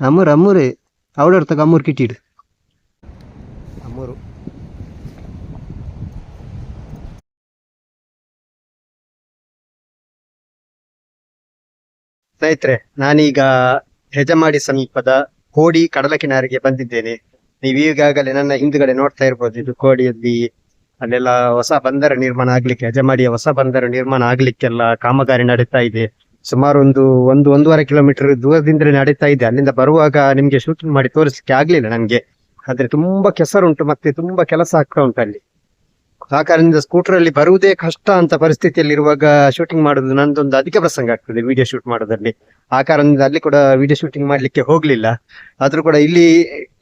ಅಮ್ಮೂರು ಅಮ್ಮೂರೇ ಅವಳ ತಗ ಅಮ್ಮೂರು ಕಿಟ್ಟಿಡು ಅಮ್ಮೂರು ಸ್ನೇಹಿತರೆ ನಾನೀಗ ಹೆಜಮಾಡಿ ಸಮೀಪದ ಕೋಡಿ ಕಡಲ ಕಿನಾರಿಗೆ ಬಂದಿದ್ದೇನೆ. ನೀವು ಈಗಾಗಲೇ ನನ್ನ ಹಿಂದುಗಡೆ ನೋಡ್ತಾ ಇರ್ಬೋದು ಇದು ಕೋಡಿಯಲ್ಲಿ ಅಲ್ಲೆಲ್ಲ ಹೊಸ ಬಂದರ ನಿರ್ಮಾಣ ಆಗ್ಲಿಕ್ಕೆ ಹೆಜಮಾಡಿಯ ಹೊಸ ಬಂದರ ನಿರ್ಮಾಣ ಆಗ್ಲಿಕ್ಕೆಲ್ಲ ಕಾಮಗಾರಿ ನಡೀತಾ ಇದೆ. ಸುಮಾರು ಒಂದು ಒಂದು, ಒಂದೂವರೆ ಕಿಲೋಮೀಟರ್ ದೂರದಿಂದಲೇ ನಡೀತಾ ಇದೆ. ಅಲ್ಲಿಂದ ಬರುವಾಗ ನಿಮ್ಗೆ ಶೂಟಿಂಗ್ ಮಾಡಿ ತೋರಿಸ್ಲಿಕ್ಕೆ ಆಗ್ಲಿಲ್ಲ ನನ್ಗೆ. ಆದ್ರೆ ತುಂಬಾ ಕೆಸರುಂಟು ಮತ್ತೆ ತುಂಬಾ ಕೆಲಸ ಆಗ್ತಾ ಉಂಟು ಅಲ್ಲಿ. ಆ ಕಾರಣದಿಂದ ಸ್ಕೂಟರ್ ಅಲ್ಲಿ ಬರುವುದೇ ಕಷ್ಟ ಅಂತ ಪರಿಸ್ಥಿತಿಯಲ್ಲಿ ಇರುವಾಗ ಶೂಟಿಂಗ್ ಮಾಡುದು ನಂದೊಂದು ಅಧಿಕ ಪ್ರಸಂಗ ಆಗ್ತದೆ ವಿಡಿಯೋ ಶೂಟ್ ಮಾಡೋದ್ರಲ್ಲಿ. ಆ ಕಾರಣದಿಂದ ಅಲ್ಲಿ ಕೂಡ ವಿಡಿಯೋ ಶೂಟಿಂಗ್ ಮಾಡ್ಲಿಕ್ಕೆ ಹೋಗ್ಲಿಲ್ಲ. ಆದ್ರೂ ಕೂಡ ಇಲ್ಲಿ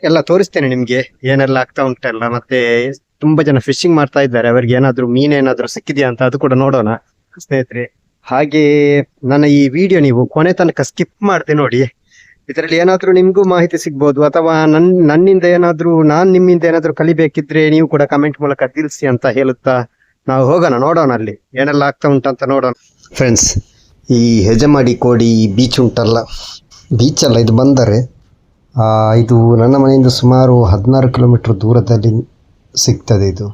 ಎಲ್ಲ ತೋರಿಸ್ತೇನೆ ನಿಮ್ಗೆ, ಏನೆಲ್ಲ ಆಗ್ತಾ ಉಂಟಲ್ಲ ಮತ್ತೆ ತುಂಬಾ ಜನ ಫಿಶಿಂಗ್ ಮಾಡ್ತಾ ಇದ್ದಾರೆ. ಅವರಿಗೆ ಏನಾದ್ರೂ ಮೀನೇನಾದ್ರೂ ಸಿಕ್ಕಿದೆಯಾ ಅಂತ ಅದು ಕೂಡ ನೋಡೋಣ, ಸ್ನೇಹಿತರೆ. ಹಾಗೆ ನನ್ನ ಈ ವಿಡಿಯೋ ನೀವು ಕೊನೆ ತನಕ ಸ್ಕಿಪ್ ಮಾಡದೆ ನೋಡಿ. ಇದರಲ್ಲಿ ಏನಾದರೂ ನಿಮಗೂ ಮಾಹಿತಿ ಸಿಗ್ಬೋದು ಅಥವಾ ನನ್ನ ನನ್ನಿಂದ ಏನಾದರೂ, ನಾನು ನಿಮ್ಮಿಂದ ಏನಾದರೂ ಕಲಿಬೇಕಿದ್ರೆ ನೀವು ಕೂಡ ಕಮೆಂಟ್ ಮೂಲಕ ತಿಳಿಸಿ ಅಂತ ಹೇಳುತ್ತಾ ನಾವು ಹೋಗೋಣ, ನೋಡೋಣ ಅಲ್ಲಿ. ಏನೆಲ್ಲ ಆಗ್ತಾ ಉಂಟಂತ ನೋಡೋಣ. ಫ್ರೆಂಡ್ಸ್ ಈ ಹೆಜಮಾಡಿ ಕೋಡಿ ಬೀಚ್ ಉಂಟಲ್ಲ. ಬೀಚಲ್ಲ ಇದು ಬಂದರೆ ಇದು ನನ್ನ ಮನೆಯಿಂದ ಸುಮಾರು ಹದಿನಾರು ಕಿಲೋಮೀಟ್ರ್ ದೂರದಲ್ಲಿ ಸಿಗ್ತದೆ ಇದು.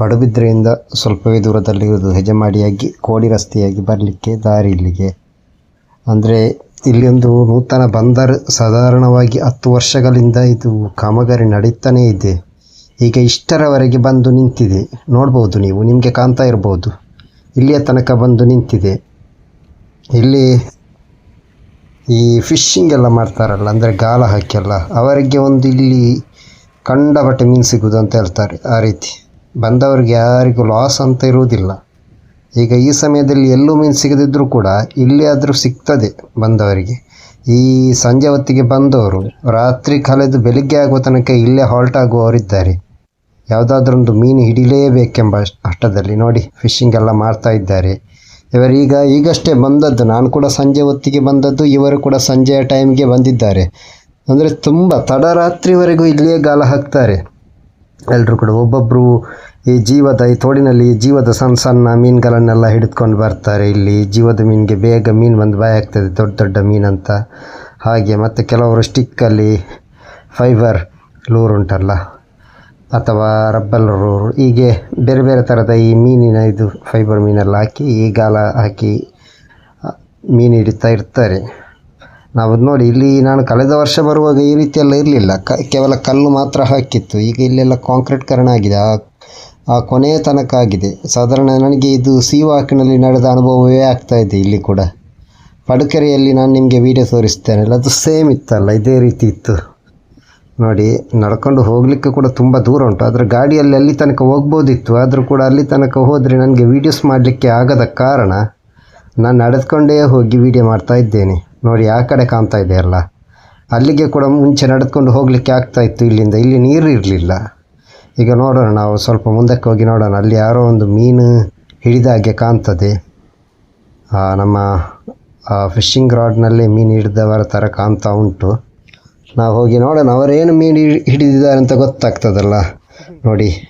ಪಡುಬಿದ್ರೆಯಿಂದ ಸ್ವಲ್ಪವೇ ದೂರದಲ್ಲಿರುವುದು ಹೆಜಮಾಡಿಯಾಗಿ ಕೋಡಿ ರಸ್ತೆಯಾಗಿ ಬರಲಿಕ್ಕೆ ದಾರಿ ಇಲ್ಲಿಗೆ. ಅಂದರೆ ಇಲ್ಲಿ ಒಂದು ನೂತನ ಬಂದರ್ ಸಾಧಾರಣವಾಗಿ ಹತ್ತು ವರ್ಷಗಳಿಂದ ಇದು ಕಾಮಗಾರಿ ನಡೀತಾನೇ ಇದೆ. ಈಗ ಇಷ್ಟರವರೆಗೆ ಬಂದು ನಿಂತಿದೆ. ನೋಡ್ಬೋದು ನೀವು, ನಿಮಗೆ ಕಾಣ್ತಾ ಇರ್ಬೋದು. ಇಲ್ಲಿಯ ತನಕ ಬಂದು ನಿಂತಿದೆ. ಇಲ್ಲಿ ಈ ಫಿಶ್ಶಿಂಗ್ ಎಲ್ಲ ಮಾಡ್ತಾರಲ್ಲ, ಅಂದರೆ ಗಾಳ ಹಾಕಿಲ್ಲ ಅವರಿಗೆ ಒಂದು ಇಲ್ಲಿ ಕಂಡಪಟ್ಟೆ ಮೀನು ಸಿಗುವುದು ಅಂತ ಹೇಳ್ತಾರೆ ಆ ರೀತಿ. ಬಂದವರಿಗೆ ಯಾರಿಗೂ ಲಾಸ್ ಅಂತ ಇರುವುದಿಲ್ಲ. ಈಗ ಈ ಸಮಯದಲ್ಲಿ ಎಲ್ಲೂ ಮೀನು ಸಿಗದಿದ್ದರೂ ಕೂಡ ಇಲ್ಲಿ ಆದರೂ ಸಿಗ್ತದೆ ಬಂದವರಿಗೆ. ಈ ಸಂಜೆ ಹೊತ್ತಿಗೆ ಬಂದವರು ರಾತ್ರಿ ಕಳೆದು ಬೆಳಿಗ್ಗೆ ಆಗುವ ತನಕ ಇಲ್ಲೇ ಹಾಲ್ಟ್ ಆಗುವವರಿದ್ದಾರೆ. ಯಾವುದಾದ್ರೊಂದು ಮೀನು ಹಿಡಿಲೇಬೇಕೆಂಬ ಅಷ್ಟ್- ಅಷ್ಟದಲ್ಲಿ ನೋಡಿ ಫಿಶಿಂಗ್ ಎಲ್ಲ ಮಾಡ್ತಾ ಇದ್ದಾರೆ. ಇವರೀಗ ಈಗಷ್ಟೇ ಬಂದದ್ದು, ನಾನು ಕೂಡ ಸಂಜೆ ಹೊತ್ತಿಗೆ ಬಂದದ್ದು, ಇವರು ಕೂಡ ಸಂಜೆಯ ಟೈಮ್ಗೆ ಬಂದಿದ್ದಾರೆ. ಅಂದರೆ ತುಂಬ ತಡರಾತ್ರಿವರೆಗೂ ಇಲ್ಲಿಯೇ ಗಾಲ ಹಾಕ್ತಾರೆ. ಎಲ್ಲರೂ ಕೂಡ ಒಬ್ಬೊಬ್ಬರು ಈ ಜೀವದ, ಈ ತೋಡಿನಲ್ಲಿ ಜೀವದ ಸಣ್ಣ ಸಣ್ಣ ಮೀನುಗಳನ್ನೆಲ್ಲ ಹಿಡಿದುಕೊಂಡು ಬರ್ತಾರೆ. ಇಲ್ಲಿ ಜೀವದ ಮೀನಿಗೆ ಬೇಗ ಮೀನು ಬಂದು ಬಾಯಿ ಆಗ್ತದೆ, ದೊಡ್ಡ ದೊಡ್ಡ ಮೀನಂತ ಹಾಗೆ ಮತ್ತು ಕೆಲವರು ಸ್ಟಿಕ್ಕಲ್ಲಿ ಫೈಬರ್ ಲೂರ್ ಉಂಟಲ್ಲ, ಅಥವಾ ರಬ್ಬಲ್ ಲೂರ್. ಹೀಗೆ ಬೇರೆ ಬೇರೆ ಥರದ ಈ ಮೀನಿನ ಇದು ಫೈಬರ್ ಮೀನೆಲ್ಲ ಹಾಕಿ, ಈ ಗಾಲ ಹಾಕಿ ಮೀನು ಹಿಡಿತಾ ಇರ್ತಾರೆ. ನಾವು ನೋಡಿ, ಇಲ್ಲಿ ನಾನು ಕಳೆದ ವರ್ಷ ಬರುವಾಗ ಈ ರೀತಿಯೆಲ್ಲ ಇರಲಿಲ್ಲ. ಕ, ಕೇವಲ ಕಲ್ಲು ಮಾತ್ರ ಹಾಕಿತ್ತು. ಈಗ ಇಲ್ಲೆಲ್ಲ ಕಾಂಕ್ರೀಟ್ಕರಣ ಆಗಿದೆ. ಆ ಆ ಕೊನೆಯ ತನಕ ಆಗಿದೆ. ಸಾಧಾರಣ ನನಗೆ ಇದು ಸೀವಾಕಿನಲ್ಲಿ ನಡೆದ ಅನುಭವವೇ ಆಗ್ತಾ ಇದೆ ಇಲ್ಲಿ ಕೂಡ. ಪಡುಕೆರೆಯಲ್ಲಿ ನಾನು ನಿಮಗೆ ವಿಡಿಯೋ ತೋರಿಸ್ತೇನಲ್ಲ ಅದು ಸೇಮ್ ಇತ್ತಲ್ಲ, ಇದೇ ರೀತಿ ಇತ್ತು. ನೋಡಿ, ನಡ್ಕೊಂಡು ಹೋಗಲಿಕ್ಕೆ ಕೂಡ ತುಂಬ ದೂರ ಉಂಟು. ಆದರೆ ಗಾಡಿಯಲ್ಲಿ ಅಲ್ಲಿ ತನಕ ಹೋಗ್ಬೋದಿತ್ತು. ಆದರೂ ಕೂಡ ಅಲ್ಲಿ ತನಕ ಹೋದರೆ ನನಗೆ ವೀಡಿಯೋಸ್ ಮಾಡಲಿಕ್ಕೆ ಆಗದ ಕಾರಣ, ನಾನು ನಡೆದುಕೊಂಡೇ ಹೋಗಿ ವಿಡಿಯೋ ಮಾಡ್ತಾ ಇದ್ದೇನೆ. ನೋಡಿ, ಆ ಕಡೆ ಕಾಣ್ತಾ ಇದೆ ಅಲ್ಲ. ಅಲ್ಲಿಗೆ ಕೂಡ ಮುಂಚೆ ನಡೆದುಕೊಂಡು ಹೋಗಲಿಕ್ಕೆ ಆಗ್ತಾ ಇತ್ತು ಇಲ್ಲಿಂದ. ಇಲ್ಲಿ ನೀರು ಇರಲಿಲ್ಲ. ಈಗ ನೋಡೋಣ, ನಾವು ಸ್ವಲ್ಪ ಮುಂದಕ್ಕೆ ಹೋಗಿ ನೋಡೋಣ. ಅಲ್ಲಿ ಯಾರೋ ಒಂದು ಮೀನು ಹಿಡಿದ ಹಾಗೆ ಕಾಣ್ತದೆ. ನಮ್ಮ ಫಿಶಿಂಗ್ ರಾಡ್ನಲ್ಲಿ ಮೀನು ಹಿಡಿದವರ ಥರ ಕಾಣ್ತಾ ಉಂಟು. ನಾವು ಹೋಗಿ ನೋಡೋಣ, ಅವರೇನು ಮೀನು ಹಿಡಿ- ಹಿಡಿದಿದ್ದಾರೆ ಅಂತ ಗೊತ್ತಾಗ್ತದಲ್ಲ. ನೋಡಿ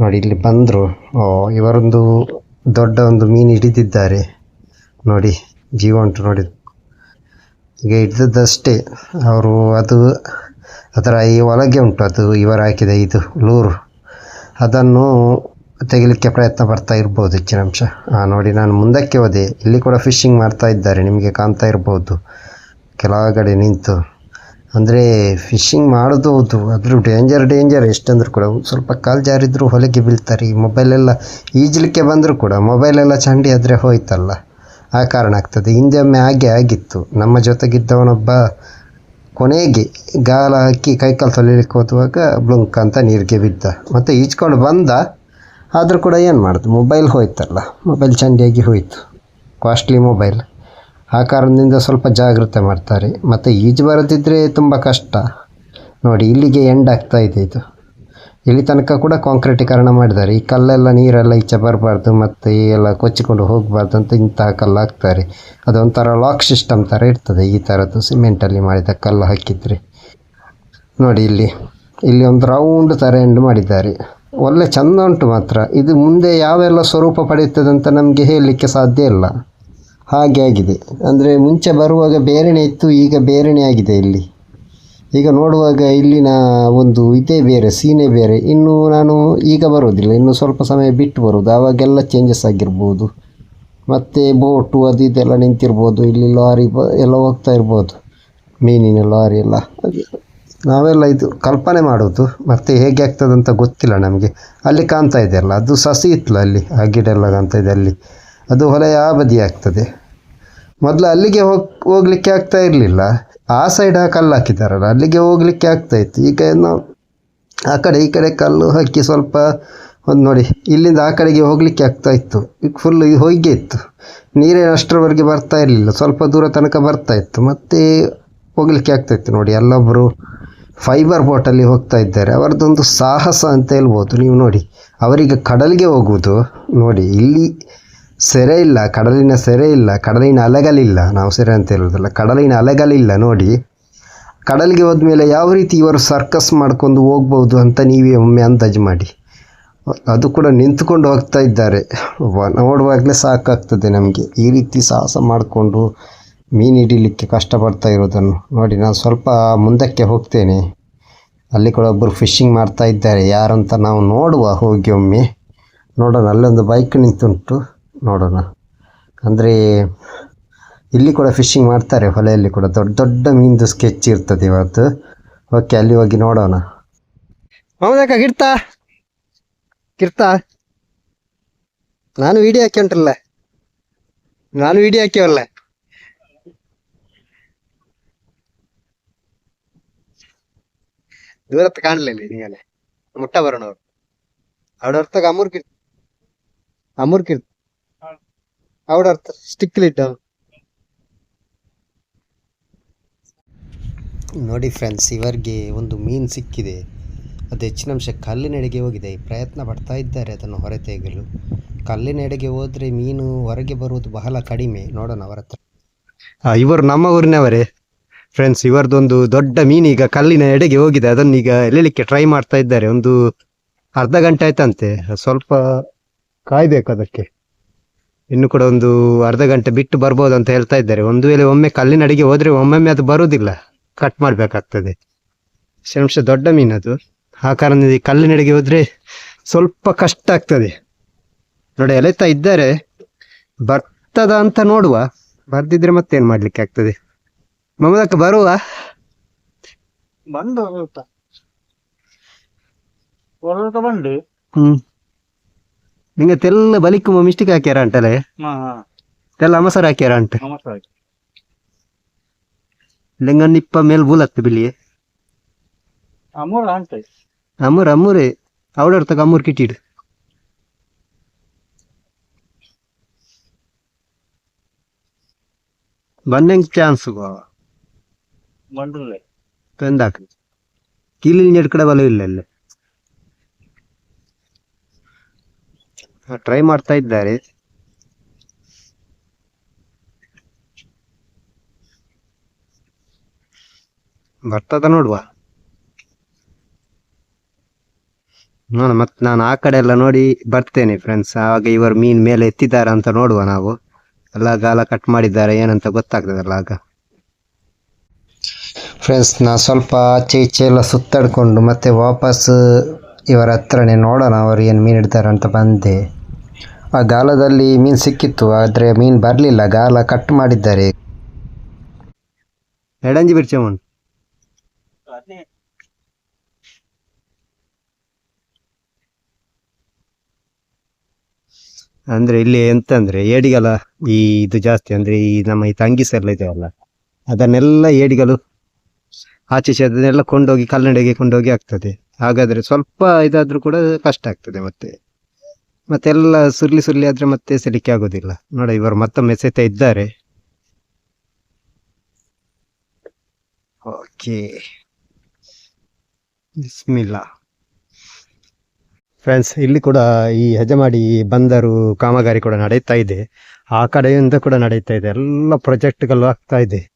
ನೋಡಿ, ಇಲ್ಲಿ ಬಂದರು. ಓ, ಇವರೊಂದು ದೊಡ್ಡ ಒಂದು ಮೀನು ಹಿಡಿದಿದ್ದಾರೆ. ನೋಡಿ ಜೀವ ಉಂಟು ನೋಡಿ. ಈಗ ಹಿಡ್ದದ್ದಷ್ಟೇ ಅವರು ಅದು ಅದರ ಈ ಒಳಗೆ ಉಂಟು, ಅದು ಇವರು ಹಾಕಿದ ಇದು ಲೂರು. ಅದನ್ನು ತೆಗಿಲಿಕ್ಕೆ ಪ್ರಯತ್ನ ಪಡ್ತಾ ಇರ್ಬೋದು ಹೆಚ್ಚಿನ ಅಂಶ. ಹಾಂ ನೋಡಿ, ನಾನು ಮುಂದಕ್ಕೆ ಹೋದೆ. ಇಲ್ಲಿ ಕೂಡ ಫಿಶಿಂಗ್ ಮಾಡ್ತಾ ಇದ್ದಾರೆ. ನಿಮಗೆ ಕಾಣ್ತಾ ಇರ್ಬೋದು. ಕೆಳಗಡೆ ನಿಂತು. ಅಂದರೆ ಫಿಶಿಂಗ್ ಮಾಡೋದು ಹೌದು. ಅದ್ರ ಡೇಂಜರ್ ಡೇಂಜರ್ ಎಷ್ಟಂದ್ರೂ ಕೂಡ ಸ್ವಲ್ಪ ಕಾಲು ಜಾರಿದ್ರು ಹೊಲಗೆ ಬೀಳ್ತಾರೆ. ಈ ಮೊಬೈಲೆಲ್ಲ ಈಜಲಿಕ್ಕೆ ಬಂದರೂ ಕೂಡ ಮೊಬೈಲೆಲ್ಲ ಚಂಡಿ ಆದರೆ ಹೋಯ್ತಲ್ಲ. ಆ ಕಾರಣ ಆಗ್ತದೆ. ಹಿಂದೆ ಒಮ್ಮೆ ಹಾಗೆ ಆಗಿತ್ತು. ನಮ್ಮ ಜೊತೆಗಿದ್ದವನೊಬ್ಬ ಕೊನೆಗೆ ಗಾಲ ಹಾಕಿ ಕೈಕಾಲು ತೊಳಿಲಿಕ್ಕೆ ಹೋಗುವಾಗ ಬ್ಲುಂಕ್ ಅಂತ ನೀರಿಗೆ ಬಿದ್ದ. ಮತ್ತು ಈಜ್ಕೊಂಡು ಬಂದ, ಆದರೂ ಕೂಡ ಏನು ಮಾಡೋದು? ಮೊಬೈಲ್ ಹೋಯ್ತಲ್ಲ. ಮೊಬೈಲ್ ಚಂಡಿಯಾಗಿ ಹೋಯಿತು. Costly mobile. ಆ ಕಾರಣದಿಂದ ಸ್ವಲ್ಪ ಜಾಗೃತೆ ಮಾಡ್ತಾರೆ. ಮತ್ತು ಈಜು ಬರದಿದ್ದರೆ ತುಂಬ ಕಷ್ಟ. ನೋಡಿ, ಇಲ್ಲಿಗೆ ಎಂಡ್ ಆಗ್ತಾ ಇದೆ ಇದು. ಇಲ್ಲಿ ತನಕ ಕೂಡ ಕಾಂಕ್ರೀಟೀಕರಣ ಮಾಡಿದ್ದಾರೆ. ಈ ಕಲ್ಲೆಲ್ಲ ನೀರೆಲ್ಲ ಈಚೆ ಬರಬಾರ್ದು, ಮತ್ತು ಎಲ್ಲ ಕೊಚ್ಚಿಕೊಂಡು ಹೋಗಬಾರ್ದು ಅಂತ ಇಂತಹ ಕಲ್ಲು ಹಾಕ್ತಾರೆ. ಅದೊಂಥರ ಲಾಕ್ ಸಿಸ್ಟಮ್ ಥರ ಇರ್ತದೆ, ಈ ಥರದ್ದು ಸಿಮೆಂಟಲ್ಲಿ ಮಾಡಿದ ಕಲ್ಲು ಹಾಕಿದರೆ. ನೋಡಿ ಇಲ್ಲಿ ಇಲ್ಲಿ ಒಂದು ರೌಂಡ್ ಥರ ಎಂಡ್ ಮಾಡಿದ್ದಾರೆ. ಒಳ್ಳೆ ಚಂದ ಉಂಟು ಮಾತ್ರ. ಇದು ಮುಂದೆ ಯಾವೆಲ್ಲ ಸ್ವರೂಪ ಪಡೆಯುತ್ತದೆ ಅಂತ ನಮಗೆ ಹೇಳಲಿಕ್ಕೆ ಸಾಧ್ಯ ಇಲ್ಲ. ಹಾಗೆ ಆಗಿದೆ. ಅಂದರೆ ಮುಂಚೆ ಬರುವಾಗ ಬೇರೆನೇ ಇತ್ತು, ಈಗ ಬೇರೆನೇ ಆಗಿದೆ ಇಲ್ಲಿ. ಈಗ ನೋಡುವಾಗ ಇಲ್ಲಿನ ಒಂದು ಇದೇ ಬೇರೆ, ಸೀನೇ ಬೇರೆ. ಇನ್ನು ನಾನು ಈಗ ಬರೋದಿಲ್ಲ ಇನ್ನು ಸ್ವಲ್ಪ ಸಮಯ ಬಿಟ್ಟು ಬರೋದು ಆವಾಗೆಲ್ಲ ಚೇಂಜಸ್ ಆಗಿರ್ಬೋದು. ಮತ್ತು ಬೋಟು ಅದು ಇದೆಲ್ಲ ನಿಂತಿರ್ಬೋದು. ಇಲ್ಲಿ ಲಾರಿ ಬ, ಎಲ್ಲ ಹೋಗ್ತಾ ಇರ್ಬೋದು. ಮೀನಿನ ಲಾರಿ ಎಲ್ಲ. ನಾವೆಲ್ಲ ಇದು ಕಲ್ಪನೆ ಮಾಡೋದು ಮತ್ತು ಹೇಗೆ ಅಂತ ಗೊತ್ತಿಲ್ಲ ನಮಗೆ. ಅಲ್ಲಿ ಕಾಣ್ತಾ ಇದೆ ಅಲ್ಲ. ಅದು ಸಸಿ ಇತ್ತಲ್ಲ ಅಲ್ಲಿ. ಆ ಗಿಡ ಎಲ್ಲ ಕಾಣ್ತಾ ಇದೆ ಅಲ್ಲಿ. ಅದು ಹೊಲೆಯ ಆ ಬದಿ ಆಗ್ತದೆ ಮೊದಲು ಅಲ್ಲಿಗೆ ಹೋಗಿ, ಹೋಗಲಿಕ್ಕೆ ಆಗ್ತಾ ಇರಲಿಲ್ಲ. ಆ ಸೈಡ್ ಕಲ್ಲು ಹಾಕಿದ್ದಾರಲ್ಲ, ಅಲ್ಲಿಗೆ ಹೋಗ್ಲಿಕ್ಕೆ ಆಗ್ತಾ ಇತ್ತು. ಈಗ ನಾವು ಆ ಕಡೆ ಈ ಕಡೆ ಕಲ್ಲು ಹಾಕಿ ಸ್ವಲ್ಪ ಒಂದು ನೋಡಿ, ಇಲ್ಲಿಂದ ಆ ಕಡೆಗೆ ಹೋಗಲಿಕ್ಕೆ ಆಗ್ತಾ ಇತ್ತು. ಈಗ ಫುಲ್ ಹೊಯ್ಗೆ ಇತ್ತು. ನೀರೇನು ಅಷ್ಟರವರೆಗೆ ಬರ್ತಾ ಇರಲಿಲ್ಲ, ಸ್ವಲ್ಪ ದೂರ ತನಕ ಬರ್ತಾ ಇತ್ತು. ಮತ್ತೆ ಹೋಗ್ಲಿಕ್ಕೆ ಆಗ್ತಾ ಇತ್ತು ನೋಡಿ ಎಲ್ಲೊಬ್ಬರು ಫೈಬರ್ ಬೋಟಲ್ಲಿ ಹೋಗ್ತಾ ಇದ್ದಾರೆ. ಅವರದೊಂದು ಸಾಹಸ ಅಂತ ಹೇಳ್ಬೋದು. ನೀವು ನೋಡಿ, ಅವರಿಗೆ ಕಡಲಿಗೆ ಹೋಗುವುದು ನೋಡಿ, ಇಲ್ಲಿ ಸೆರೆ ಇಲ್ಲ, ಕಡಲಿನ ಸೆರೆ ಇಲ್ಲ, ಕಡಲಿನ ಅಲೆಗಳಿಲ್ಲ. ನಾವು ಸೆರೆ ಅಂತ ಹೇಳೋದಲ್ಲ ಕಡಲಿನ ಅಲೆಗಳಿಲ್ಲ ನೋಡಿ. ಕಡಲಿಗೆ ಹೋದ್ಮೇಲೆ ಯಾವ ರೀತಿ ಇವರು ಸರ್ಕಸ್ ಮಾಡ್ಕೊಂಡು ಹೋಗ್ಬೋದು ಅಂತ ನೀವೇ ಒಮ್ಮೆ ಅಂದಾಜು ಮಾಡಿ. ಅದು ಕೂಡ ನಿಂತ್ಕೊಂಡು ಹೋಗ್ತಾ ಇದ್ದಾರೆ. ನೋಡುವಾಗಲೇ ಸಾಕಾಗ್ತದೆ ನಮಗೆ. ಈ ರೀತಿ ಸಾಹಸ ಮಾಡಿಕೊಂಡು ಮೀನು ಹಿಡಿಲಿಕ್ಕೆ ಕಷ್ಟಪಡ್ತಾ ಇರೋದನ್ನು. ನೋಡಿ, ನಾನು ಸ್ವಲ್ಪ ಮುಂದಕ್ಕೆ ಹೋಗ್ತೇನೆ. ಅಲ್ಲಿ ಕೂಡ ಒಬ್ಬರು ಫಿಶಿಂಗ್ ಮಾಡ್ತಾ ಇದ್ದಾರೆ. ಯಾರಂತ ನಾವು ನೋಡುವ ಹೋಗಿ ಒಮ್ಮೆ. ನೋಡೋಣ, ಅಲ್ಲೊಂದು ಬೈಕ್ ನಿಂತುಂಟು. ನೋಡೋಣ. ಅಂದರೆ ಇಲ್ಲಿ ಕೂಡ ಫಿಶಿಂಗ್ ಮಾಡ್ತಾರೆ ಹೊಲೆಯಲ್ಲಿ ಕೂಡ. ದೊಡ್ಡ ದೊಡ್ಡ ಮೀನ್ದು ಸ್ಕೆಚ್ ಇರ್ತದೆ ಇವತ್ತು. ಓಕೆ ಅಲ್ಲಿ ಹೋಗಿ ನೋಡೋಣ. ಹೌದಕ್ಕ ಕಿರ್ತಾ ಕಿರ್ತಾ ನಾನು ವಿಡಿಯೋ ಹಾಕಿ ಉಂಟಲ್ಲ ನಾನು ವಿಡಿಯೋ ಹಾಕಿವಲ್ಲ ದೂರತ್ತ ಕಾಣಲಿಲ್ಲ ನೀಗಲೆ ಮುಟ್ಟ ಬರೋಣ ಅವ್ರು. ಅವ್ರ ಅರ್ಥಕ್ಕೆ ಅಮೂರ್ ಅರ್ಥ. ಸ್ಟಿಕ್ಲಿಟ್ಟ ನೋಡಿ ಫ್ರೆಂಡ್ಸ್ ಇವರಿಗೆ ಒಂದು ಮೀನು ಸಿಕ್ಕಿದೆ. ಅದು ಹೆಚ್ಚಿನ ಹೆಚ್ಚಿನಂಶ ಕಲ್ಲಿನೆಡೆಗೆ ಹೋಗಿದೆ. ಪ್ರಯತ್ನ ಪಡ್ತಾ ಇದ್ದಾರೆ ಅದನ್ನು ಹೊರತೆಗೆಯಲು ಕಲ್ಲಿನೆಡೆಗೆ ಹೋದರೆ ಮೀನು ಹೊರಗೆ ಬರುವುದು ಬಹಳ ಕಡಿಮೆ. ನೋಡೋಣ ಅವರ ಹತ್ರ. ಇವರು ನಮ್ಮ ಊರಿನವರೇ. ಫ್ರೆಂಡ್ಸ್ ಇವರದೊಂದು ದೊಡ್ಡ ಮೀನು ಈಗ ಕಲ್ಲಿನ ಎಡೆಗೆ ಹೋಗಿದೆ. ಅದನ್ನು ಈಗ ಎಳಿಲಿಕ್ಕೆ ಟ್ರೈ ಮಾಡ್ತಾ ಇದ್ದಾರೆ. ಒಂದು ಅರ್ಧ ಗಂಟೆ ಆಯ್ತಂತೆ. ಸ್ವಲ್ಪ ಕಾಯ್ಬೇಕು ಅದಕ್ಕೆ. ಇನ್ನು ಕೂಡ ಒಂದು ಅರ್ಧ ಗಂಟೆ ಬಿಟ್ಟು ಬರ್ಬೋದು ಅಂತ ಹೇಳ್ತಾ ಇದ್ದಾರೆ. ಒಂದು ವೇಳೆ ಒಮ್ಮೆ ಕಲ್ಲಿನ ಅಡಿಗೆ ಹೋದ್ರೆ ಒಮ್ಮೊಮ್ಮೆ ಅದು ಬರುವುದಿಲ್ಲ. ಕಟ್ ಮಾಡ್ಬೇಕಾಗ್ತದೆ. ಶಂಶ ದೊಡ್ಡ ಮೀನದು. ಅದು ಆ ಕಾರಣದಿಂದ ಈ ಕಲ್ಲಿನಡೆಗೆ ಹೋದ್ರೆ ಸ್ವಲ್ಪ ಕಷ್ಟ ಆಗ್ತದೆ. ನೋಡಿ ಎಳೆತಾ ಇದ್ದಾರೆ. ಬರ್ತದ ಅಂತ ನೋಡುವ. ಬರ್ದಿದ್ರೆ ಮತ್ತೇನು ಮಾಡ್ಲಿಕ್ಕೆ ಆಗ್ತದೆ? ಮಮದಕ್ಕ ಬರುವ? ಬಂದು ಬಂದು? ಹ್ಮ್. ನಿಂಗೆ ತೆಲ್ಲ ಬಲಿಕು ಮಿಸ್ಟೇಕ್ ಹಾಕ್ಯಾರ ಅಂಟಲೆ ಹಾ ತೆಲ್ಲ ಅಮಸರ ಹಾಕ್ಯಾರ ಅಂಟ ನಮಸ್ಕಾರ ಲಿಂಗನ್ನಿಪ್ಪ ಮೇಲ್ ಬೂಲತ್ತು ಬಿಳಿ ಅಮೂರ ಅಂತ ಅಮ್ಮೂರ್ ಅಮ್ಮೂರೇ ಅವಡರ್ ತಗ ಅಮ್ಮೂರ್ ಕಿಟ್ಟಿಡು ಬಂದಂಗ್ ಚಾನ್ಸ್ ಬಂಡ್ರಲೆ ತಂದಾಕ ಕೀಲಿ ಕಡೆ ಬಲ ಇಲ್ಲ ಅಲ್ಲೇ ಟ್ರೈ ಮಾಡ್ತಾ ಇದ್ದಾರೆ. ಬರ್ತದ ನೋಡುವ. ನೋಡ, ಮತ್ತೆ ನಾನು ಆ ಕಡೆ ಎಲ್ಲ ನೋಡಿ ಬರ್ತೇನೆ ಫ್ರೆಂಡ್ಸ್ ಆವಾಗ ಇವರು ಮೀನ್ ಮೇಲೆ ಎತ್ತಿದ್ದಾರೆ ಅಂತ ನೋಡುವ ನಾವು. ಎಲ್ಲ ಗಾಲ ಕಟ್ ಮಾಡಿದ್ದಾರೆ, ಏನಂತ ಗೊತ್ತಾಗ್ತದಲ್ಲ ಆಗ. ಫ್ರೆಂಡ್ಸ್ ನಾ ಸ್ವಲ್ಪ ಆಚೆ ಈಚೆ ಎಲ್ಲ ಸುತ್ತಾಡಿಕೊಂಡು ಮತ್ತೆ ವಾಪಸ್ ಇವರ ಹತ್ರನೇ ನೋಡೋಣ, ಅವರು ಏನು ಮೀನು ಇಡ್ತಾರೆ ಅಂತ ಬಂದೆ. ಆ ಗಾಲದಲ್ಲಿ ಮೀನು ಸಿಕ್ಕಿತ್ತು, ಆದರೆ ಮೀನು ಬರಲಿಲ್ಲ. ಗಾಲ ಕಟ್ ಮಾಡಿದ್ದಾರೆ. ಎಡಂಜಿ ಬಿಡ್ಚಮನ್ ಅಂದ್ರೆ ಇಲ್ಲಿ ಎಂತ ಅಂದ್ರೆ ಏಡಿಗಲ ಈ ಇದು ಜಾಸ್ತಿ, ಅಂದ್ರೆ ಈ ನಮ್ಮ ಈ ತಂಗಿಸ್ ಎಲ್ಲ ಇದೆಯಲ್ಲ, ಅದನ್ನೆಲ್ಲ ಏಡಿಗಳು ಆಚೆ ಈಚೆ ಅದನ್ನೆಲ್ಲ ಕೊಂಡೋಗಿ ಕಲ್ಲಡೆಗೆ ಕೊಂಡೋಗಿ ಆಗ್ತದೆ ಹಾಗಾದ್ರೆ ಸ್ವಲ್ಪ ಇದಾದ್ರೂ ಕೂಡ ಕಷ್ಟ ಆಗ್ತದೆ ಮತ್ತೆ. ಮತ್ತೆಲ್ಲ ಸುರ್ಲಿ ಸುರ್ಲಿ ಆದ್ರೆ ಮತ್ತೆ ಸಲಿಕೆ ಆಗೋದಿಲ್ಲ. ನೋಡ, ಇವರು ಮತ್ತೊಮ್ಮೆ ಎಸೆತಾ ಇದ್ದಾರೆ. ಓಕೆ. ಬಿಸ್ಮಿಲ್ಲಾ. ಫ್ರೆಂಡ್ಸ್, ಇಲ್ಲಿ ಕೂಡ ಈ ಹೆಜಮಾಡಿ ಬಂದರು, ಕಾಮಗಾರಿ ಕೂಡ ನಡೀತಾ ಇದೆ. ಆ ಕಡೆಯಿಂದ ಕೂಡ ನಡೀತಾ ಇದೆ. ಎಲ್ಲ ಪ್ರಾಜೆಕ್ಟ್ಗಳು ಆಗ್ತಾ ಇದೆ.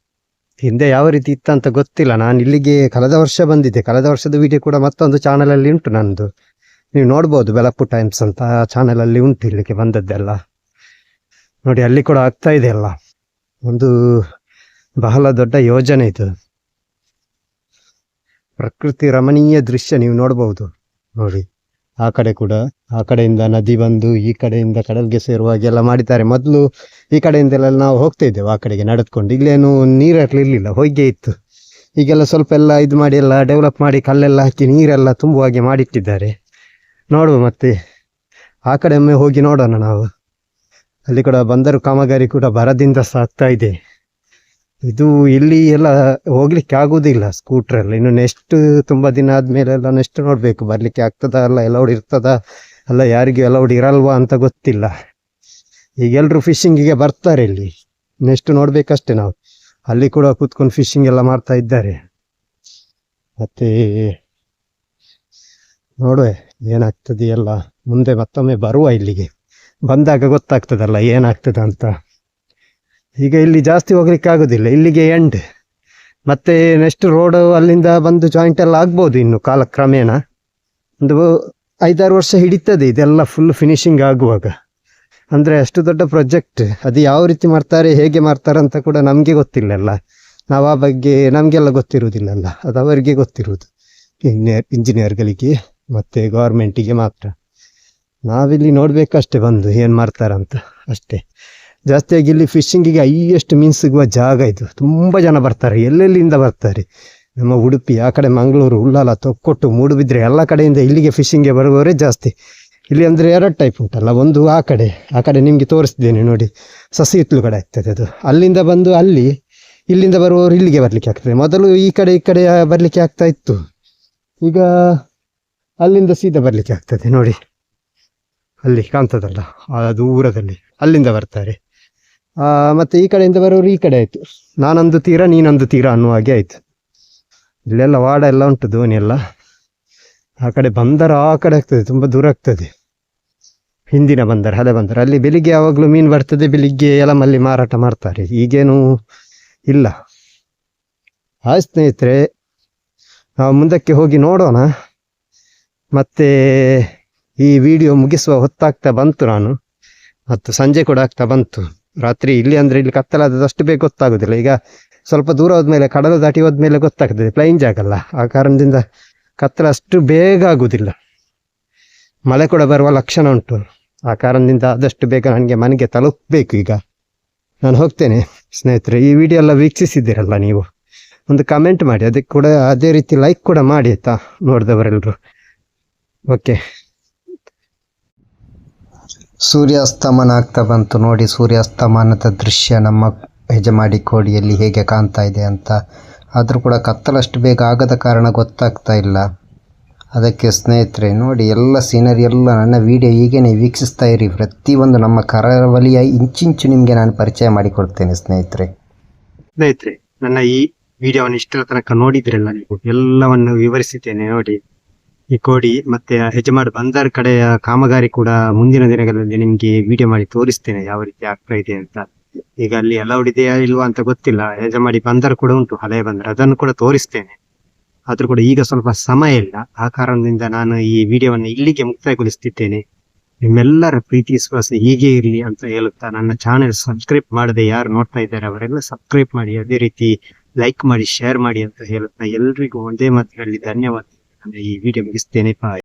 ಹಿಂದೆ ಯಾವ ರೀತಿ ಇತ್ತಂತ ಗೊತ್ತಿಲ್ಲ. ನಾನು ಇಲ್ಲಿಗೆ ಕಳೆದ ವರ್ಷ ಬಂದಿದ್ದೆ. ಕಳೆದ ವರ್ಷದ ವಿಡಿಯೋ ಕೂಡ ಮತ್ತೊಂದು ಚಾನಲಲ್ಲಿ ಉಂಟು ನಂದು. ನೀವು ನೋಡ್ಬೋದು ಬೆಳಪು ಟೈಮ್ಸ್ ಅಂತ ಆ ಚಾನಲಲ್ಲಿ ಉಂಟು ಇಲ್ಲಿಗೆ ಬಂದದ್ದೆಲ್ಲ. ನೋಡಿ, ಅಲ್ಲಿ ಕೂಡ ಆಗ್ತಾ ಇದೆ ಅಲ್ಲ. ಒಂದು ಬಹಳ ದೊಡ್ಡ ಯೋಜನೆ ಇದು. ಪ್ರಕೃತಿ ರಮಣೀಯ ದೃಶ್ಯ ನೀವು ನೋಡಬಹುದು ನೋಡಿ, ಆ ಕಡೆ ಕೂಡ, ಆ ಕಡೆಯಿಂದ ನದಿ ಬಂದು, ಈ ಕಡೆಯಿಂದ ಕಡಲ್ಗೆ ಸೇರುವಾಗೆಲ್ಲ ಮಾಡಿದ್ದಾರೆ. ಮೊದಲು ಈ ಕಡೆಯಿಂದೆಲ್ಲ ನಾವು ಹೋಗ್ತಾ ಇದ್ದೇವೆ, ಆ ಕಡೆಗೆ ನಡೆದುಕೊಂಡು. ಇಲ್ಲೇನು ನೀರಿರಲಿಲ್ಲ, ಹೊಯ್ಗೆ ಇತ್ತು. ಈಗೆಲ್ಲ ಸ್ವಲ್ಪ ಎಲ್ಲ ಇದು ಮಾಡಿ ಎಲ್ಲ ಡೆವಲಪ್ ಮಾಡಿ ಕಲ್ಲೆಲ್ಲ ಹಾಕಿ ನೀರೆಲ್ಲ ತುಂಬುವ ಹಾಗೆ ಮಾಡಿಟ್ಟಿದ್ದಾರೆ. ನೋಡುವ ಮತ್ತೆ. ಆ ಕಡೆ ಒಮ್ಮೆ ಹೋಗಿ ನೋಡೋಣ ನಾವು. ಅಲ್ಲಿ ಕೂಡ ಬಂದರು ಕಾಮಗಾರಿ ಕೂಡ ಬರದಿಂದ ಸಾಗ್ತಾ ಇದೆ. ಇದು ಇಲ್ಲಿ ಎಲ್ಲ ಹೋಗ್ಲಿಕ್ಕೆ ಆಗುದಿಲ್ಲ ಸ್ಕೂಟರ್ ಎಲ್ಲ ಇನ್ನು ನೆಕ್ಸ್ಟ್ ತುಂಬಾ ದಿನ ಆದ್ಮೇಲೆ ಎಲ್ಲ ನೆಕ್ಸ್ಟ್ ನೋಡ್ಬೇಕು. ಬರ್ಲಿಕ್ಕೆ ಆಗ್ತದಾ ಅಲ್ಲ ಎಲ್ಲೌಡ್ ಇರ್ತದ ಅಲ್ಲ, ಯಾರಿಗೂ ಎಲ್ಲೌಡ್ ಇರಲ್ವಾ ಅಂತ ಗೊತ್ತಿಲ್ಲ. ಈಗ ಎಲ್ರು ಫಿಶಿಂಗಿಗೆ ಬರ್ತಾರೆ ಇಲ್ಲಿ. ನೆಕ್ಸ್ಟ್ ನೋಡ್ಬೇಕಷ್ಟೇ ನಾವು. ಅಲ್ಲಿ ಕೂಡ ಕೂತ್ಕೊಂಡು ಫಿಶಿಂಗ್ ಎಲ್ಲ ಮಾಡ್ತಾ ಇದ್ದಾರೆ. ಮತ್ತೆ ನೋಡುವೆ. ಏನಾಗ್ತದೆ ಎಲ್ಲ ಮುಂದೆ ಮತ್ತೊಮ್ಮೆ ಬರುವ ಇಲ್ಲಿಗೆ. ಬಂದಾಗ ಗೊತ್ತಾಗ್ತದಲ್ಲ ಏನಾಗ್ತದೆ ಅಂತ. ಈಗ ಇಲ್ಲಿ ಜಾಸ್ತಿ ಹೋಗ್ಲಿಕ್ಕೆ ಆಗೋದಿಲ್ಲ ಇಲ್ಲಿಗೆ ಎಂಡ್ ಮತ್ತೆ ನೆಕ್ಸ್ಟ್ ರೋಡ್ ಅಲ್ಲಿಂದ ಬಂದು ಜಾಯಿಂಟ್ ಎಲ್ಲ ಆಗ್ಬೋದು ಇನ್ನು ಕಾಲಕ್ರಮೇಣ. ಒಂದು ಐದಾರು ವರ್ಷ ಹಿಡಿತದೆ ಇದೆಲ್ಲ ಫುಲ್ ಫಿನಿಶಿಂಗ್ ಆಗುವಾಗ. ಅಂದರೆ ಅಷ್ಟು ದೊಡ್ಡ ಪ್ರಾಜೆಕ್ಟ್ ಅದು ಯಾವ ರೀತಿ ಮಾಡ್ತಾರೆ, ಹೇಗೆ ಮಾಡ್ತಾರೆ ಅಂತ ಕೂಡ ನಮಗೆ ಗೊತ್ತಿಲ್ಲಲ್ಲ. ನಾವು ಆ ಬಗ್ಗೆ ನಮಗೆಲ್ಲ ಗೊತ್ತಿರುವುದಿಲ್ಲಲ್ಲ. ಅದು ಅವರಿಗೆ ಗೊತ್ತಿರುವುದು. ಇಂಜಿನಿಯರ್ ಇಂಜಿನಿಯರ್ಗಳಿಗೆ ಮತ್ತೆ ಗೌರ್ಮೆಂಟಿಗೆ ಮಾತ್ರ. ನಾವಿಲ್ಲಿ ನೋಡ್ಬೇಕಷ್ಟೇ ಬಂದು ಏನು ಮಾಡ್ತಾರಂತ ಅಷ್ಟೇ. ಜಾಸ್ತಿಯಾಗಿ ಇಲ್ಲಿ ಫಿಶಿಂಗಿಗೆ ಹೈಯೆಸ್ಟ್ ಮೀನ್ ಸಿಗುವ ಜಾಗ ಇದು. ತುಂಬ ಜನ ಬರ್ತಾರೆ, ಎಲ್ಲೆಲ್ಲಿಂದ ಬರ್ತಾರೆ? ನಮ್ಮ ಉಡುಪಿ, ಆ ಕಡೆ ಮಂಗಳೂರು, ಉಳ್ಳಾಲ, ತೊಕ್ಕೊಟ್ಟು, ಮೂಡುಬಿದ್ರೆ ಎಲ್ಲ ಕಡೆಯಿಂದ ಇಲ್ಲಿಗೆ ಫಿಶಿಂಗ್ಗೆ ಬರುವವರೇ ಜಾಸ್ತಿ. ಇಲ್ಲಿ ಅಂದರೆ ಎರಡು ಟೈಪ್ ಉಂಟಲ್ಲ, ಒಂದು ಆ ಕಡೆ. ಆ ಕಡೆ ನಿಮಗೆ ತೋರಿಸಿದ್ದೇನೆ ನೋಡಿ. ಸಸಿ ಹಿತ್ಲು ಕಡೆ ಆಗ್ತದೆ ಅದು. ಅಲ್ಲಿಂದ ಬಂದು ಅಲ್ಲಿ, ಇಲ್ಲಿಂದ ಬರುವವರು ಇಲ್ಲಿಗೆ ಬರಲಿಕ್ಕೆ ಆಗ್ತದೆ. ಮೊದಲು ಈ ಕಡೆ ಈ ಕಡೆ ಬರಲಿಕ್ಕೆ ಆಗ್ತಾ ಇತ್ತು. ಈಗ ಅಲ್ಲಿಂದ ಸೀದಾ ಬರಲಿಕ್ಕೆ ಆಗ್ತದೆ, ನೋಡಿ. ಅಲ್ಲಿ ಕಾಣ್ತದಲ್ಲ ದೂರದಲ್ಲಿ, ಅಲ್ಲಿಂದ ಬರ್ತಾರೆ. ಮತ್ತು ಈ ಕಡೆಯಿಂದ ಬರೋರು ಈ ಕಡೆ ಆಯಿತು. ನಾನೊಂದು ತೀರ, ನೀನೊಂದು ತೀರ ಅನ್ನುವ ಹಾಗೆ ಆಯಿತು. ಇಲ್ಲೆಲ್ಲ ವಾಡ ಎಲ್ಲ ಉಂಟು ದೋಣಿ ಎಲ್ಲ. ಆ ಕಡೆ ಬಂದರ, ಆ ಕಡೆ ಆಗ್ತದೆ, ತುಂಬ ದೂರ ಆಗ್ತದೆ. ಹಿಂದಿನ ಬಂದರ, ಹಳೆ ಬಂದರ. ಅಲ್ಲಿ ಬೆಳಿಗ್ಗೆ ಯಾವಾಗಲೂ ಮೀನು ಬರ್ತದೆ, ಬೆಳಿಗ್ಗೆ ಎಲಮಲ್ಲಿ ಮಾರಾಟ ಮಾಡ್ತಾರೆ. ಈಗೇನು ಇಲ್ಲ. ಹಾಯ್ ಸ್ನೇಹಿತರೆ, ನಾವು ಮುಂದಕ್ಕೆ ಹೋಗಿ ನೋಡೋಣ. ಮತ್ತೆ ಈ ವಿಡಿಯೋ ಮುಗಿಸುವ ಹೊತ್ತಾಗ್ತಾ ಬಂತು ನಾನು. ಮತ್ತು ಸಂಜೆ ಕೂಡ ಆಗ್ತಾ ಬಂತು. ರಾತ್ರಿ ಇಲ್ಲಿ ಅಂದ್ರೆ ಇಲ್ಲಿ ಕತ್ತಲಾದದಷ್ಟು ಬೇಗ ಗೊತ್ತಾಗೋದಿಲ್ಲ. ಈಗ ಸ್ವಲ್ಪ ದೂರ ಹೋದ್ಮೇಲೆ, ಕಡಲ ದಾಟಿ ಹೋದ್ಮೇಲೆ ಗೊತ್ತಾಗ್ತದೆ. ಪ್ಲೈನ್ ಜಾಗಲ್ಲ ಆ ಕಾರಣದಿಂದ ಕತ್ತಲ ಅಷ್ಟು ಬೇಗ ಆಗುವುದಿಲ್ಲ ಮಳೆ ಕೂಡ ಬರುವ ಲಕ್ಷಣ ಉಂಟು. ಆ ಕಾರಣದಿಂದ ಆದಷ್ಟು ಬೇಗ ನನಗೆ ಮನೆಗೆ ತಲುಪಬೇಕು ಈಗ. ನಾನು ಹೋಗ್ತೇನೆ, ಸ್ನೇಹಿತರೆ. ಈ ವಿಡಿಯೋ ಎಲ್ಲ ವೀಕ್ಷಿಸಿದ್ದೀರಲ್ಲ ನೀವು. ಒಂದು ಕಮೆಂಟ್ ಮಾಡಿ. ಅದಕ್ಕೆ ಕೂಡ ಅದೇ ರೀತಿ ಲೈಕ್ ಕೂಡ ಮಾಡಿ ಆಯ್ತಾ ನೋಡಿದವರೆಲ್ಲರೂ. ಓಕೆ. ಸೂರ್ಯಾಸ್ತಮನ ಆಗ್ತಾ ಬಂತು ನೋಡಿ, ಸೂರ್ಯಾಸ್ತಮಾನದ ದೃಶ್ಯ ನಮ್ಮ ಹೆಜಮಾಡಿ ಕೋಡಿಯಲ್ಲಿ ಹೇಗೆ ಕಾಣ್ತಾ ಇದೆ ಅಂತ. ಆದರೂ ಕೂಡ ಕತ್ತಲಷ್ಟು ಬೇಗ ಆಗದ ಕಾರಣ ಗೊತ್ತಾಗ್ತಾ ಇಲ್ಲ. ಅದಕ್ಕೆ ಸ್ನೇಹಿತರೆ, ನೋಡಿ ಎಲ್ಲ ಸೀನರಿ ಎಲ್ಲ ನನ್ನ ವಿಡಿಯೋ ಹೀಗೇನೆ ವೀಕ್ಷಿಸ್ತಾ ಇರಿ. ಪ್ರತಿಯೊಂದು ನಮ್ಮ ಕರಾವಳಿಯ ಇಂಚಿಂಚು ನಿಮಗೆ ನಾನು ಪರಿಚಯ ಮಾಡಿಕೊಡ್ತೇನೆ ಸ್ನೇಹಿತರೆ. ಸ್ನೇಹಿತರೆ, ನನ್ನ ಈ ವಿಡಿಯೋವನ್ನು ಇಷ್ಟರ ತನಕ ನೋಡಿದ್ರಲ್ಲ ನೀವು, ಎಲ್ಲವನ್ನು ವಿವರಿಸಿದ್ದೇನೆ ನೋಡಿ. ಈ ಕೋಡಿ ಮತ್ತೆ ಹೆಜಮಾಡ್ ಬಂದರ್ ಕಡೆಯ ಕಾಮಗಾರಿ ಕೂಡ ಮುಂದಿನ ದಿನಗಳಲ್ಲಿ ನಿಮ್ಗೆ ವಿಡಿಯೋ ಮಾಡಿ ತೋರಿಸ್ತೇನೆ ಯಾವ ರೀತಿ ಆಗ್ತಾ ಇದೆ ಅಂತ. ಈಗ ಅಲ್ಲಿ ಅಲೌಡ್ ಇದೆಯಾ ಇಲ್ವಾ ಅಂತ ಗೊತ್ತಿಲ್ಲ. ಹೆಜಮಾಡಿ ಬಂದರ್ ಕೂಡ ಉಂಟು ಹಳೆ ಬಂದರ್ ಅದನ್ನು ಕೂಡ ತೋರಿಸ್ತೇನೆ. ಆದ್ರೂ ಕೂಡ ಈಗ ಸ್ವಲ್ಪ ಸಮಯ ಇಲ್ಲ. ಆ ಕಾರಣದಿಂದ ನಾನು ಈ ವಿಡಿಯೋವನ್ನು ಇಲ್ಲಿಗೆ ಮುಕ್ತಾಯಗೊಳಿಸ್ತಿದ್ದೇನೆ. ನಿಮ್ಮೆಲ್ಲರ ಪ್ರೀತಿ, ವಿಶ್ವಾಸ ಹೀಗೆ ಇರಲಿ ಅಂತ ಹೇಳುತ್ತಾ ನನ್ನ ಚಾನೆಲ್ ಸಬ್ಸ್ಕ್ರೈಬ್ ಮಾಡದೆ ಯಾರು ನೋಡ್ತಾ ಇದ್ದಾರೆ ಅವರೆಲ್ಲ ಸಬ್ಸ್ಕ್ರೈಬ್ ಮಾಡಿ, ಅದೇ ರೀತಿ ಲೈಕ್ ಮಾಡಿ ಶೇರ್ ಮಾಡಿ ಅಂತ ಹೇಳುತ್ತಾ ಎಲ್ರಿಗೂ ಒಂದೇ ಮಾತಿನಲ್ಲಿ ಧನ್ಯವಾದ. ಈ ವಿಡಿಯೋ ಮುಗಿಸ್ತೇನೆ. ಬಾಯ್